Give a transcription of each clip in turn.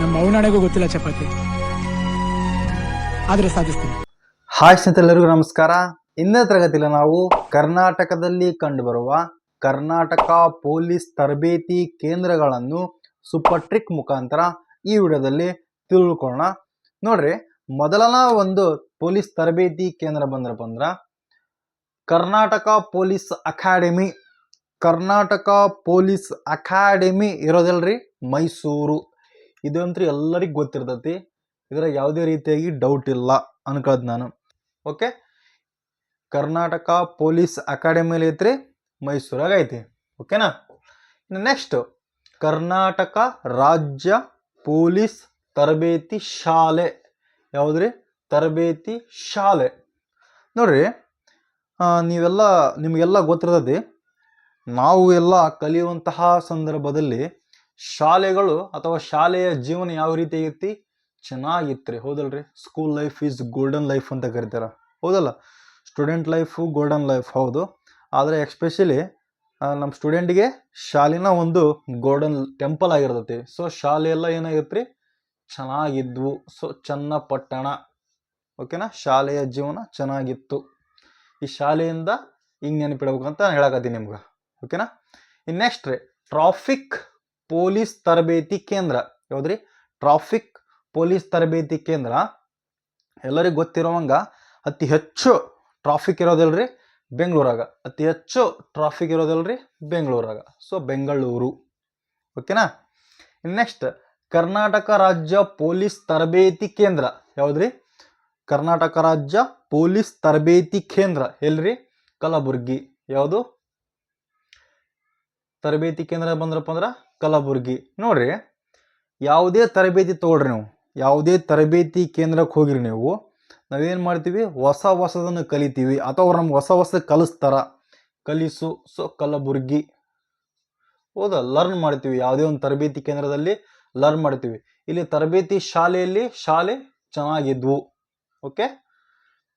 ನಮ್ಮ ಗೊತ್ತಿಲ್ಲ ಚಪಾತಿ. ಆದ್ರೆ ಸಾಧಿಸ್ತೀನಿ. ಹಾಯ್ ಸ್ನೇಹಿತರೆಲ್ಲರಿಗೂ ನಮಸ್ಕಾರ. ಇಂದಿನ ತರಗತಿಯಲ್ಲಿ ನಾವು ಕರ್ನಾಟಕದಲ್ಲಿ ಕಂಡುಬರುವ ಕರ್ನಾಟಕ ಪೊಲೀಸ್ ತರಬೇತಿ ಕೇಂದ್ರಗಳನ್ನು ಸೂಪರ್ ಟ್ರಿಕ್ ಮುಖಾಂತರ ಈ ವಿಡಿಯೋದಲ್ಲಿ ತಿಳ್ಕೊಳ್ಳೋಣ. ನೋಡ್ರಿ, ಮೊದಲನ ಒಂದು ಪೊಲೀಸ್ ತರಬೇತಿ ಕೇಂದ್ರ ಬಂದ್ರಪ್ಪ ಅಂದ್ರೆ Karnataka police academy. Karnataka police academy ಇರೋದಲ್ರಿ? Mysuru. ಇದಂತೂ ಎಲ್ಲರಿಗೂ ಗೊತ್ತಿರ್ತೈತಿ. ಇದರ ಯಾವುದೇ ರೀತಿಯಾಗಿ ಡೌಟ್ ಇಲ್ಲ ಅನ್ಕೊಳ್ಳೋದು ನಾನು. ಓಕೆ ಕರ್ನಾಟಕ ಪೊಲೀಸ್ ಅಕಾಡೆಮಿಲಿ ಐತ್ರಿ, ಮೈಸೂರಾಗ ಐತಿ. ಓಕೆನಾ ಇನ್ನು ನೆಕ್ಸ್ಟ್ ಕರ್ನಾಟಕ ರಾಜ್ಯ ಪೊಲೀಸ್ ತರಬೇತಿ ಶಾಲೆ. ಯಾವುದ್ರಿ? ತರಬೇತಿ ಶಾಲೆ. ನೋಡ್ರಿ ನೀವೆಲ್ಲ, ನಿಮಗೆಲ್ಲ ಗೊತ್ತಿರ್ತೈತಿ, ನಾವು ಎಲ್ಲ ಕಲಿಯುವಂತಹ ಸಂದರ್ಭದಲ್ಲಿ ಶಾಲೆಗಳು ಅಥವಾ ಶಾಲೆಯ ಜೀವನ ಯಾವ ರೀತಿ ಆಗೈತಿ ಚೆನ್ನಾಗಿತ್ತು ರೀ ಹೌದಲ್ರಿ? School life is golden life ಅಂತ ಕರಿತಾರ. ಹೌದಲ್ಲ? ಸ್ಟೂಡೆಂಟ್ ಲೈಫು ಗೋಲ್ಡನ್ ಲೈಫ್ ಹೌದು. ಆದರೆ ಎಕ್ಸ್ಪೆಷಲಿ ನಮ್ಮ ಸ್ಟೂಡೆಂಟ್ಗೆ ಶಾಲಿನ ಒಂದು ಗೋಲ್ಡನ್ ಟೆಂಪಲ್ ಆಗಿರ್ತೈತಿ. ಸೊ ಶಾಲೆ ಎಲ್ಲ ಏನಾಗೈತೆ ರೀ ಚೆನ್ನಾಗಿದ್ವು ಸೊ ಚನ್ನಪಟ್ಟಣ ಓಕೆನಾ ಶಾಲೆಯ ಜೀವನ ಚೆನ್ನಾಗಿತ್ತು. ಈ ಶಾಲೆಯಿಂದ ಹಿಂಗೆ ನೆನಪಿಡ್ಬೇಕಂತ ಹೇಳಕತ್ತೀನಿ ನಿಮ್ಗೆ. ಓಕೆನಾ ಇನ್ನು ನೆಕ್ಸ್ಟ್ ರೀ ಟ್ರಾಫಿಕ್ ಪೊಲೀಸ್ ತರಬೇತಿ ಕೇಂದ್ರ. ಯಾವ್ದ್ರಿ? ಟ್ರಾಫಿಕ್ ಪೊಲೀಸ್ ತರಬೇತಿ ಕೇಂದ್ರ. ಎಲ್ಲರಿಗೂ ಗೊತ್ತಿರೋವಂಗ ಅತಿ ಹೆಚ್ಚು ಟ್ರಾಫಿಕ್ ಇರೋದಿಲ್ರಿ ಬೆಂಗಳೂರಾಗ. ಅತಿ ಹೆಚ್ಚು ಟ್ರಾಫಿಕ್ ಇರೋದಿಲ್ರಿ ಬೆಂಗಳೂರಾಗ. ಸೊ ಬೆಂಗಳೂರು. ಓಕೆನಾ ನೆಕ್ಸ್ಟ್ ಕರ್ನಾಟಕ ರಾಜ್ಯ ಪೊಲೀಸ್ ತರಬೇತಿ ಕೇಂದ್ರ. ಯಾವ್ದ್ರಿ? ಕರ್ನಾಟಕ ರಾಜ್ಯ ಪೊಲೀಸ್ ತರಬೇತಿ ಕೇಂದ್ರ. ಎಲ್ರಿ? ಕಲಬುರ್ಗಿ. ಯಾವುದು? ತರಬೇತಿ ಕೇಂದ್ರ ಬಂದ್ರಪ್ಪ ಅಂದ್ರೆ ಕಲಬುರ್ಗಿ. ನೋಡ್ರಿ, ಯಾವುದೇ ತರಬೇತಿ ತೊಗೊಳ್ರಿ ನೀವು. ಯಾವುದೇ ತರಬೇತಿ ಕೇಂದ್ರಕ್ಕೆ ಹೋಗಿರಿ ನೀವು. ನಾವೇನು ಮಾಡ್ತೀವಿ? ಹೊಸ ಹೊಸದನ್ನು ಕಲಿತೀವಿ. ಅಥವಾ ಅವ್ರು ನಮ್ಗೆ ಹೊಸ ಹೊಸ ಕಲಿಸ್ತಾರ. ಕಲಿಸು. ಸೊ, ಕಲಬುರ್ಗಿ. ಹೌದಾ ಲರ್ನ್ ಮಾಡ್ತೀವಿ. ಯಾವುದೇ ಒಂದು ತರಬೇತಿ ಕೇಂದ್ರದಲ್ಲಿ ಲರ್ನ್ ಮಾಡ್ತೀವಿ. ಇಲ್ಲಿ ತರಬೇತಿ ಶಾಲೆಯಲ್ಲಿ ಶಾಲೆ ಚೆನ್ನಾಗಿದ್ವು. Okay?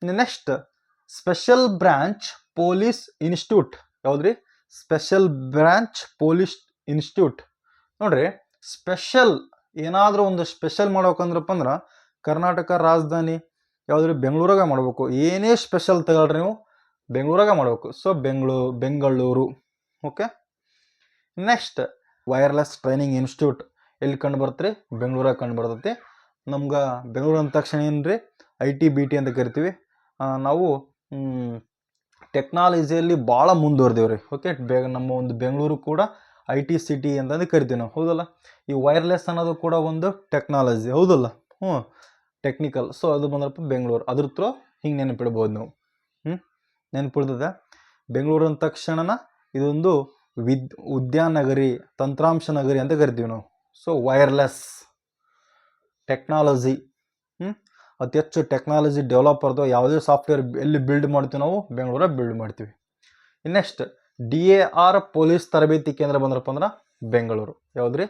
Next special branch police institute ಯಾವುದ್ರಿ? ಸ್ಪೆಷಲ್ ಬ್ರಾಂಚ್ ಪೊಲೀಸ್ ಇನ್ಸ್ಟಿಟ್ಯೂಟ್ ನೋಡ್ರಿ ಸ್ಪೆಷಲ್ ಏನಾದರೂ ಒಂದು ಸ್ಪೆಷಲ್ ಮಾಡ್ಬೇಕಂದ್ರಪ್ಪ ಅಂದ್ರೆ ಕರ್ನಾಟಕ ರಾಜಧಾನಿ ಯಾವುದ್ರಿ ಬೆಂಗಳೂರಾಗ ಮಾಡ್ಬೇಕು. ಏನೇ ಸ್ಪೆಷಲ್ ತಗೊಳ್ರಿ ನೀವು ಬೆಂಗಳೂರಾಗ ಮಾಡ್ಬೇಕು. So Bengaluru Bengaluru. Okay next wireless training institute ಎಲ್ಲಿ ಕಂಡು ಬರ್ತ್ರಿ? ಬೆಂಗಳೂರಾಗ ಕಂಡು ಬರ್ತೈತಿ. ನಮ್ಗೆ ಬೆಂಗಳೂರು ಅಂದ ತಕ್ಷಣ ಏನು ರೀ ಐ ಟಿ ಬಿ ಟಿ ಅಂತ ಕರಿತೀವಿ. ನಾವು ಟೆಕ್ನಾಲಜಿಯಲ್ಲಿ ಭಾಳ ಮುಂದುವರೆದೇವ್ರಿ. ಓಕೆ ಬೇಗ ನಮ್ಮ ಒಂದು ಬೆಂಗಳೂರು ಕೂಡ ಐ ಟಿ ಸಿಟಿ ಅಂತಂದು ಕರಿತೀವಿ ನಾವು. ಹೌದಲ್ಲ? ಈ ವೈರ್ಲೆಸ್ ಅನ್ನೋದು ಕೂಡ ಒಂದು ಟೆಕ್ನಾಲಜಿ ಹೌದಲ್ಲ? ಹ್ಞೂ ಟೆಕ್ನಿಕಲ್ ಸೊ ಅದು ಬಂದ್ರಪ್ಪ ಬೆಂಗಳೂರು. ಅದ್ರ ಥ್ರೂ ಹಿಂಗೆ ನೆನಪಿಡ್ಬೋದು ನಾವು. ಹ್ಞೂ ನೆನಪಿಡ್ತದೆ? ಬೆಂಗಳೂರು ಅಂದ ತಕ್ಷಣನ ಇದೊಂದು ವಿದ್ ಉದ್ಯಾನ ನಗರಿ ತಂತ್ರಾಂಶ ನಗರಿ ಅಂತ ಕರಿತೀವಿ ನಾವು. ಸೊ ವೈರ್ಲೆಸ್ ಟೆಕ್ನಾಲಜಿ ಅತಿ ಹೆಚ್ಚು ಟೆಕ್ನಾಲಜಿ ಡೆವಲಪ್ ಅಥವಾ ಯಾವುದೇ ಸಾಫ್ಟ್ವೇರ್ ಎಲ್ಲಿ ಬಿಲ್ಡ್ ಮಾಡ್ತೀವಿ ನಾವು? ಬೆಂಗಳೂರಲ್ಲಿ ಬಿಲ್ಡ್ ಮಾಡ್ತೀವಿ. Next D A R police ತರಬೇತಿ ಕೇಂದ್ರ ಬಂದ್ರಪ್ಪ ಅಂದ್ರೆ ಬೆಂಗಳೂರು. ಯಾವ್ದ್ರಿ?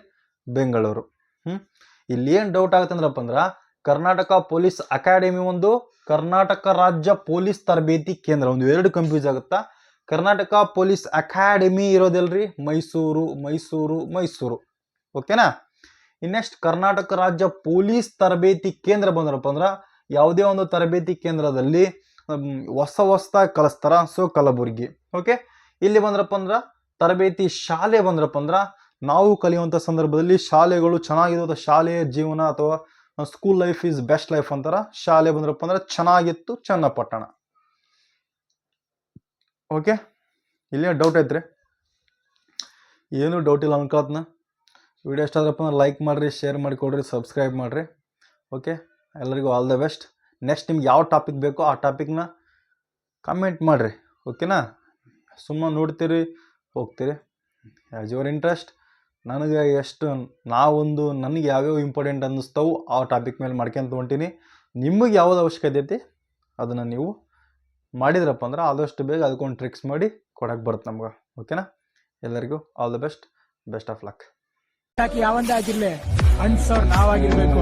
ಬೆಂಗಳೂರು. ಹ್ಞೂ ಇಲ್ಲಿ ಏನು ಡೌಟ್ ಆಗುತ್ತೆ ಅಂದ್ರಪ್ಪ ಅಂದ್ರೆ ಕರ್ನಾಟಕ ಪೊಲೀಸ್ ಅಕಾಡೆಮಿ ಒಂದು, ಕರ್ನಾಟಕ ರಾಜ್ಯ ಪೊಲೀಸ್ ತರಬೇತಿ ಕೇಂದ್ರ ಒಂದು ಎರಡು ಕನ್ಫ್ಯೂಸ್ ಆಗುತ್ತಾ? ಕರ್ನಾಟಕ ಪೊಲೀಸ್ ಅಕಾಡೆಮಿ ಇರೋದಿಲ್ರಿ? ಮೈಸೂರು ಮೈಸೂರು ಮೈಸೂರು. ಓಕೆನಾ? ಇನ್ನೆಸ್ಟ್ ಕರ್ನಾಟಕ ರಾಜ್ಯ ಪೊಲೀಸ್ ತರಬೇತಿ ಕೇಂದ್ರ ಬಂದ್ರಪ್ಪ ಅಂದ್ರೆ ಯಾವುದೇ ಒಂದು ತರಬೇತಿ ಕೇಂದ್ರದಲ್ಲಿ ಹೊಸ ಹೊಸದಾಗಿ ಕಲಿಸ್ತಾರ ಸೊ ಕಲಬುರ್ಗಿ. ಓಕೆ? ಇಲ್ಲಿ ಬಂದ್ರಪ್ಪ ಅಂದ್ರೆ ತರಬೇತಿ ಶಾಲೆ ಬಂದ್ರಪ್ಪ ಅಂದ್ರೆ ನಾವು ಕಲಿಯುವಂಥ ಸಂದರ್ಭದಲ್ಲಿ ಶಾಲೆಗಳು ಚೆನ್ನಾಗಿರುವಂಥ ಶಾಲೆಯ ಜೀವನ ಅಥವಾ school life is best life ಅಂತಾರ ಶಾಲೆ ಬಂದ್ರಪ್ಪ ಅಂದ್ರೆ ಚೆನ್ನಾಗಿತ್ತು ಚನ್ನಪಟ್ಟಣ ಓಕೆ ಇಲ್ಲೇ ಡೌಟ್ ಐತ್ರಿ? ಏನು ಡೌಟ್ ಇಲ್ಲ ಅನ್ಕೊಳತ್ನ. ವಿಡಿಯೋ ಇಷ್ಟ ಆದ್ರಪ್ಪ ಅಂದ್ರೆ ಲೈಕ್ ಮಾಡಿರಿ ಶೇರ್ ಮಾಡಿಕೊಡ್ರಿ ಸಬ್ಸ್ಕ್ರೈಬ್ ಮಾಡಿರಿ. ಓಕೆ ಎಲ್ಲರಿಗೂ ಆಲ್ ದ ಬೆಸ್ಟ್ ನೆಕ್ಸ್ಟ್ ನಿಮ್ಗೆ ಯಾವ ಟಾಪಿಕ್ ಬೇಕೋ ಆ ಟಾಪಿಕ್ನ ಕಮೆಂಟ್ ಮಾಡಿರಿ. ಓಕೆನಾ ಸುಮ್ಮನೆ ನೋಡ್ತೀರಿ, ಹೋಗ್ತೀರಿ. ಆ್ಯಸ್ ಯುವರ್ ಇಂಟ್ರೆಸ್ಟ್ ನನಗೆ ಎಷ್ಟು ನಾವೊಂದು, ನನಗೆ ಯಾವ್ಯಾವ ಇಂಪಾರ್ಟೆಂಟ್ ಅನ್ನಿಸ್ತವು ಆ ಟಾಪಿಕ್ ಮೇಲೆ ಮಾಡ್ಕೊಂತ ಹೊಂಟೀನಿ ನಿಮಗೆ ಯಾವ್ದು ಅವಶ್ಯಕತೆ ಐತಿ, ಅದನ್ನು ನೀವು ಮಾಡಿದ್ರಪ್ಪ ಅಂದ್ರೆ ಆದಷ್ಟು ಬೇಗ ಅದಕ್ಕೊಂದು ಟ್ರಿಕ್ಸ್ ಮಾಡಿ ಕೊಡಕ್ಕೆ ಬರುತ್ತೆ ನಮ್ಗೆ. ಓಕೆನಾ ಎಲ್ಲರಿಗೂ all the best best of luck ಆಗಿರಲಿ ಆಗಿರ್ಲಿ, ಅನ್ಸೋರ್ ನಾವಾಗಿರ್ಬೇಕು.